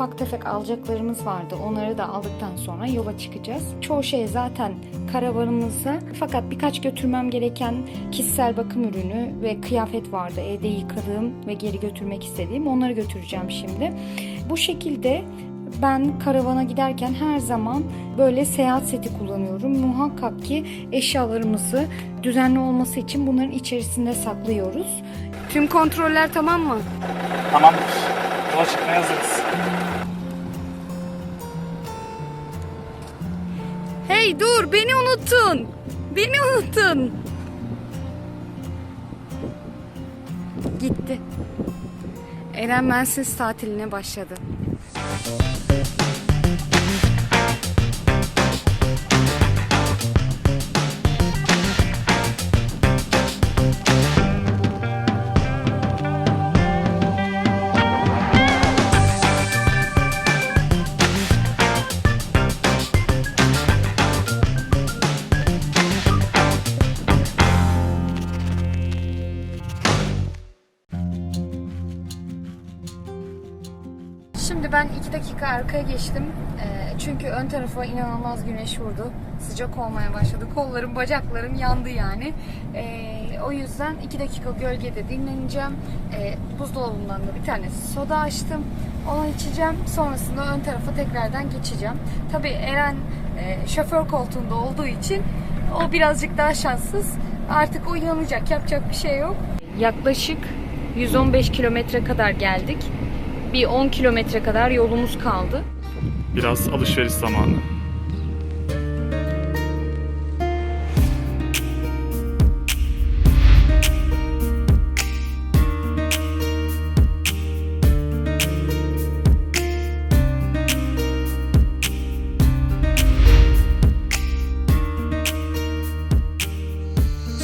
ufak tefek alacaklarımız vardı. Onları da aldıktan sonra yola çıkacağız. Çoğu şey zaten karavanımızda. Fakat birkaç götürmem gereken kişisel bakım ürünü ve kıyafet vardı. Evde yıkadığım ve geri götürmek istediğim. Onları götüreceğim şimdi. Bu şekilde ben karavana giderken her zaman böyle seyahat seti kullanıyorum. Muhakkak ki eşyalarımızı düzenli olması için bunların içerisinde saklıyoruz. Tüm kontroller tamam mı? Tamamdır. Yola çıkmaya hazırız. Hey dur beni unuttun. Beni unuttun. Gitti. Eren Mensiz tatiline başladı. Dakika arkaya geçtim. Ee, çünkü ön tarafa inanılmaz güneş vurdu. Sıcak olmaya başladı. Kollarım, bacaklarım yandı yani. Ee, o yüzden iki dakika gölgede dinleneceğim. Ee, buzdolabından da bir tane soda açtım. Onu içeceğim. Sonrasında ön tarafa tekrardan geçeceğim. Tabii Eren e, şoför koltuğunda olduğu için o birazcık daha şanssız. Artık o yanacak. Yapacak bir şey yok. Yaklaşık 115 kilometre kadar geldik. Bir 10 kilometre kadar yolumuz kaldı. Biraz alışveriş zamanı.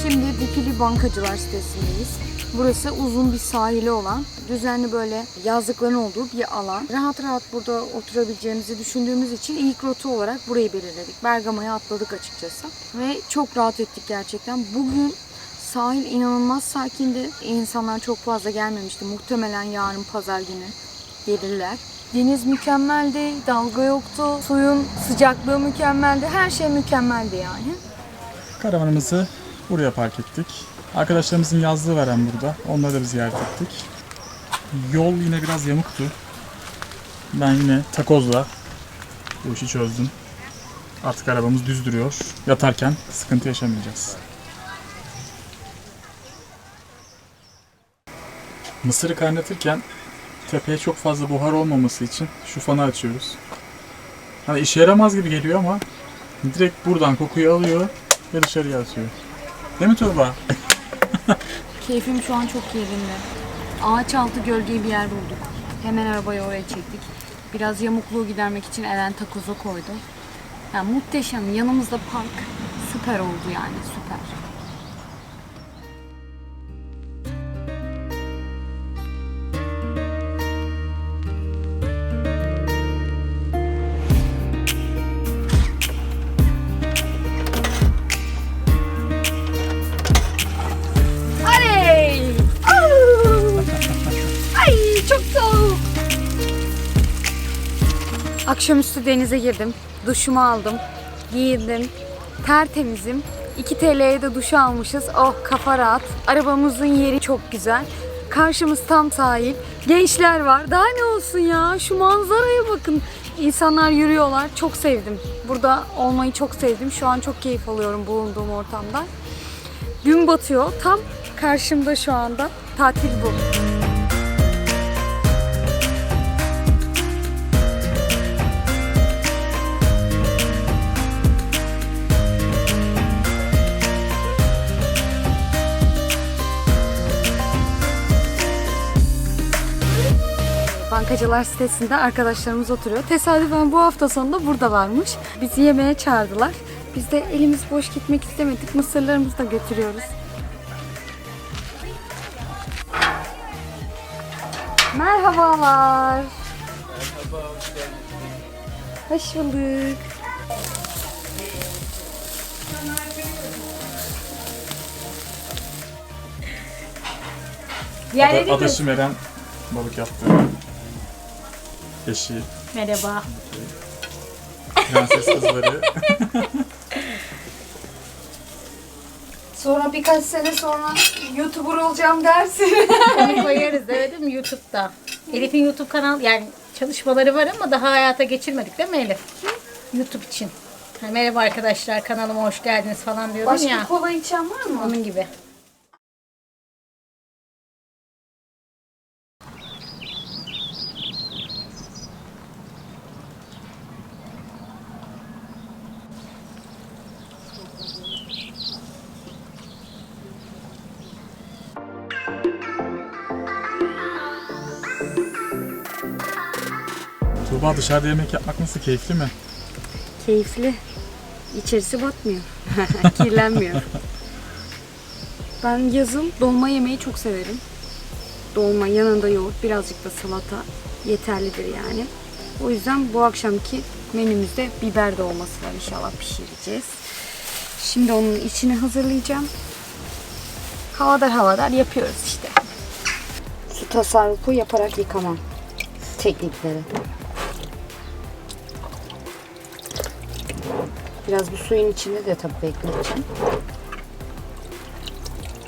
Şimdi Dikili Bankacılar sitesindeyiz. Burası uzun bir sahili olan, düzenli böyle yazlıkların olduğu bir alan. Rahat rahat burada oturabileceğimizi düşündüğümüz için ilk rota olarak burayı belirledik. Bergama'ya atladık açıkçası. Ve çok rahat ettik gerçekten. Bugün sahil inanılmaz sakindi. İnsanlar çok fazla gelmemişti. Muhtemelen yarın pazar günü gelirler. Deniz mükemmeldi, dalga yoktu, suyun sıcaklığı mükemmeldi, her şey mükemmeldi yani. Karavanımızı buraya park ettik. Arkadaşlarımızın yazlığı veren burada. Onları da bir ziyaret ettik. Yol yine biraz yamuktu. Ben yine takozla bu işi çözdüm. Artık arabamız düz duruyor. Yatarken sıkıntı yaşamayacağız. Mısırı kaynatırken tepeye çok fazla buhar olmaması için şu fanı açıyoruz. Hani işe yaramaz gibi geliyor ama direkt buradan kokuyu alıyor ve dışarıya atıyor. Değil mi Tuğba? Keyfim şu an çok yerinde. Ağaç altı gölgeli bir yer bulduk. Hemen arabayı oraya çektik. Biraz yamukluğu gidermek için Eren takoza koydu. Yani muhteşem. Yanımızda park. Süper oldu yani süper. Akşamüstü denize girdim. Duşumu aldım. Giyindim. Tertemizim. 2 TL'ye de duş almışız. Oh kafa rahat. Arabamızın yeri çok güzel. Karşımız tam sahil. Gençler var. Daha ne olsun ya? Şu manzaraya bakın. İnsanlar yürüyorlar. Çok sevdim. Burada olmayı çok sevdim. Şu an çok keyif alıyorum bulunduğum ortamda. Gün batıyor. Tam karşımda şu anda. Tatil bu. Bankacılar sitesinde arkadaşlarımız oturuyor. Tesadüfen bu hafta sonunda burada varmış. Bizi yemeğe çağırdılar. Biz de elimiz boş gitmek istemedik. Mısırlarımızı da götürüyoruz. Merhabalar. Merhaba, hoş bulduk. Diğerleri de- Adaşım Eren balık yaptı. Eşi, Merhaba. prenses kızları. Sonra birkaç sene sonra YouTuber olacağım dersin. Onu koyarız mi YouTube'da. Elif'in YouTube kanalı yani çalışmaları var ama daha hayata geçirmedik değil mi Elif? YouTube için. Ha, merhaba arkadaşlar kanalıma hoş geldiniz falan diyordum Başka ya. kola içen var mı? Onun gibi. Tuğba dışarıda yemek yapmak nasıl keyifli mi? Keyifli. İçerisi batmıyor. Kirlenmiyor. Ben yazın dolma yemeyi çok severim. Dolma yanında yoğurt, birazcık da salata yeterlidir yani. O yüzden bu akşamki menümüzde biber dolması var. İnşallah pişireceğiz. Şimdi onun içini hazırlayacağım. Havadar havadar yapıyoruz işte. Su tasarrufu yaparak yıkamam teknikleri. Biraz bu suyun içinde de tabii bekleteceğim.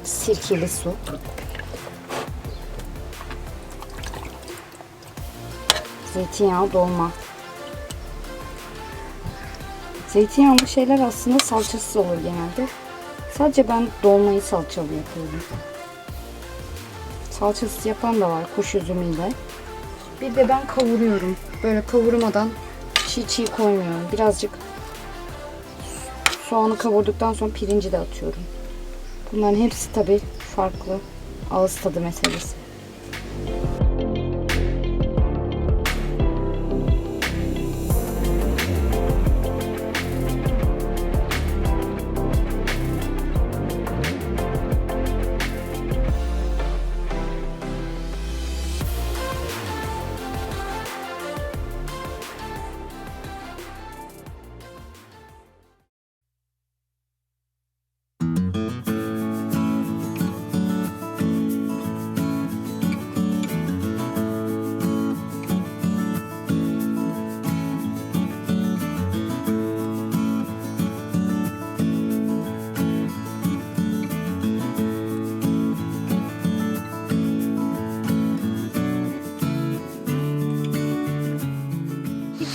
Sirkeli su. Zeytinyağı dolma. Zeytinyağlı şeyler aslında salçasız olur genelde. Sadece ben dolmayı salçalı yapıyorum. Salçasız yapan da var kuş üzümüyle. Bir de ben kavuruyorum. Böyle kavurmadan çiğ çiğ koymuyorum. Birazcık Soğanı kavurduktan sonra pirinci de atıyorum. Bunların hepsi tabii farklı. Ağız tadı meselesi.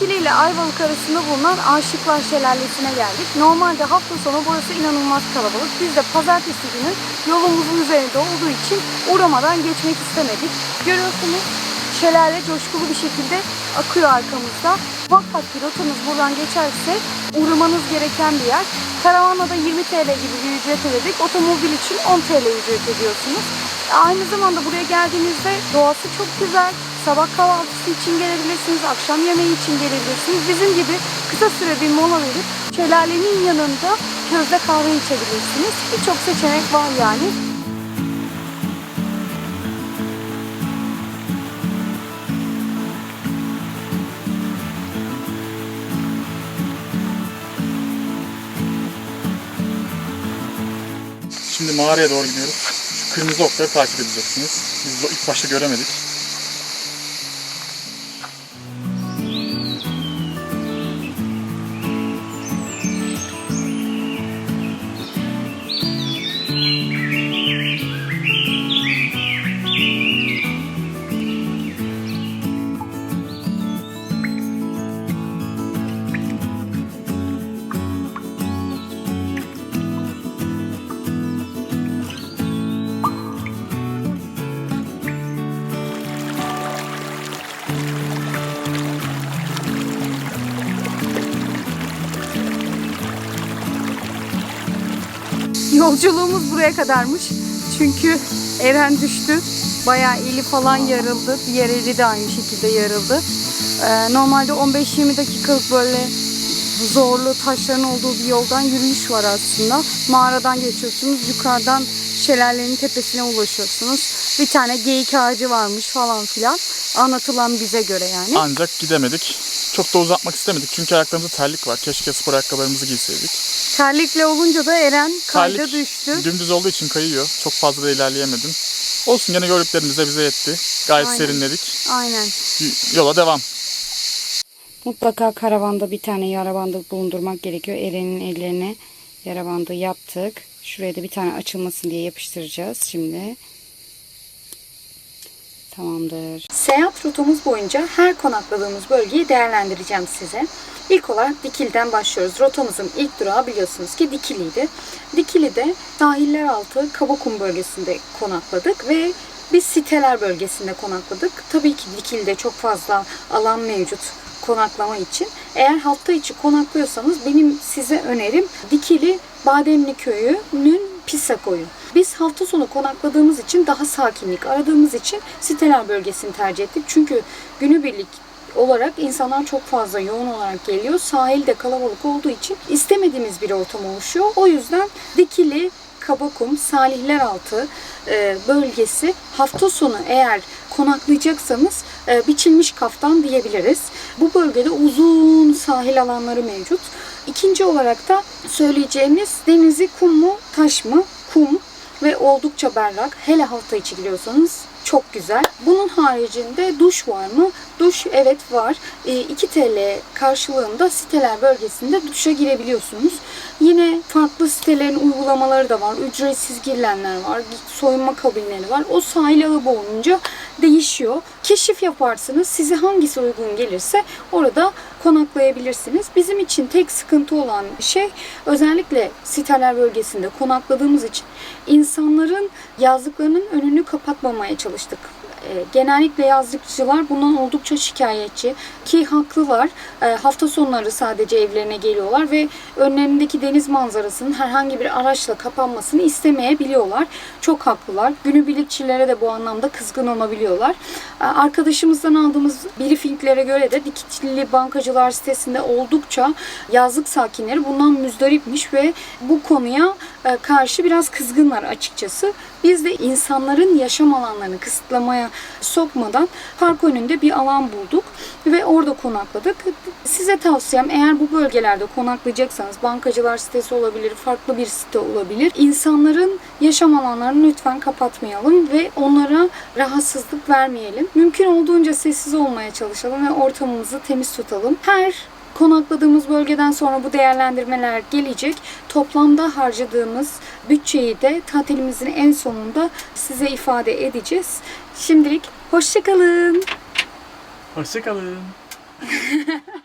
İkili ile Ayvalık arasında bulunan Aşıklar Şelalesi'ne geldik. Normalde hafta sonu burası inanılmaz kalabalık. Biz de pazartesi günü yolumuzun üzerinde olduğu için uğramadan geçmek istemedik. Görüyorsunuz şelale coşkulu bir şekilde akıyor arkamızda. Muhakkak ki rotanız buradan geçerse uğramanız gereken bir yer. Karavanla da 20 TL gibi bir ücret ödedik. Otomobil için 10 TL ücret ödüyorsunuz. Aynı zamanda buraya geldiğinizde doğası çok güzel. Sabah kahvaltısı için gelebilirsiniz, akşam yemeği için gelebilirsiniz. Bizim gibi kısa süre bir mola verip şelalenin yanında közde kahve içebilirsiniz. Birçok seçenek var yani. Şimdi mağaraya doğru gidiyoruz. Şu kırmızı okları takip edeceksiniz. Biz ilk başta göremedik. Yolculuğumuz buraya kadarmış. Çünkü Eren düştü. Bayağı eli falan yarıldı. Diğer eli de aynı şekilde yarıldı. Ee, normalde 15-20 dakikalık böyle zorlu taşların olduğu bir yoldan yürüyüş var aslında. Mağaradan geçiyorsunuz. Yukarıdan şelalenin tepesine ulaşıyorsunuz. Bir tane geyik ağacı varmış falan filan. Anlatılan bize göre yani. Ancak gidemedik. Çok da uzatmak istemedik çünkü ayaklarımızda terlik var. Keşke spor ayakkabılarımızı giyseydik. Terlikle olunca da Eren kayda Terlik düştü. dümdüz olduğu için kayıyor. Çok fazla da ilerleyemedim. Olsun gene gördüklerimiz de bize yetti. Gayet Aynen. serinledik. Aynen. Y- Yola devam. Mutlaka karavanda bir tane yara bandı bulundurmak gerekiyor. Eren'in ellerine yara bandı yaptık. Şuraya da bir tane açılmasın diye yapıştıracağız şimdi. Tamamdır. Seyahat rotamız boyunca her konakladığımız bölgeyi değerlendireceğim size. İlk olarak Dikili'den başlıyoruz. Rotamızın ilk durağı biliyorsunuz ki Dikili'ydi. Dikili'de sahiller altı Kabakum bölgesinde konakladık ve biz siteler bölgesinde konakladık. Tabii ki Dikili'de çok fazla alan mevcut konaklama için. Eğer hafta içi konaklıyorsanız benim size önerim Dikili Bademli Köyü'nün Pisa koyu. Biz hafta sonu konakladığımız için daha sakinlik aradığımız için siteler bölgesini tercih ettik. Çünkü günübirlik olarak insanlar çok fazla yoğun olarak geliyor. Sahilde kalabalık olduğu için istemediğimiz bir ortam oluşuyor. O yüzden Dikili, Kabakum, Salihleraltı e, bölgesi hafta sonu eğer konaklayacaksanız e, biçilmiş kaftan diyebiliriz. Bu bölgede uzun sahil alanları mevcut. İkinci olarak da söyleyeceğimiz denizi kum mu taş mı? Kum ve oldukça berrak. Hele hafta içi gidiyorsanız çok güzel. Bunun haricinde duş var mı? Duş evet var. E, 2 TL karşılığında siteler bölgesinde duşa girebiliyorsunuz. Yine farklı sitelerin uygulamaları da var. Ücretsiz girilenler var. Soyunma kabinleri var. O sahil ağı boyunca değişiyor. Keşif yaparsınız. Size hangisi uygun gelirse orada konaklayabilirsiniz. Bizim için tek sıkıntı olan şey özellikle siteler bölgesinde konakladığımız için insanların yazlıklarının önünü kapatmamaya çalıştık. E, Genellikle yazlıkçılar bundan oldukça şikayetçi ki haklılar. E, Hafta sonları sadece evlerine geliyorlar ve önlerindeki deniz manzarasının herhangi bir araçla kapanmasını istemeyebiliyorlar. Çok haklılar. Günübirlikçilere de bu anlamda kızgın olabiliyorlar. E, Arkadaşımızdan aldığımız briefinglere göre de Dikili Bankacılar sitesinde oldukça yazlık sakinleri bundan müzdaripmiş ve bu konuya karşı biraz kızgınlar açıkçası. Biz de insanların yaşam alanlarını kısıtlamaya sokmadan park önünde bir alan bulduk ve orada konakladık. Size tavsiyem eğer bu bölgelerde konaklayacaksanız bankacılar sitesi olabilir, farklı bir site olabilir. İnsanların yaşam alanlarını lütfen kapatmayalım ve onlara rahatsızlık vermeyelim. Mümkün olduğunca sessiz olmaya çalışalım ve ortamımızı temiz tutalım. Her Konakladığımız bölgeden sonra bu değerlendirmeler gelecek. Toplamda harcadığımız bütçeyi de tatilimizin en sonunda size ifade edeceğiz. Şimdilik hoşçakalın. Hoşçakalın.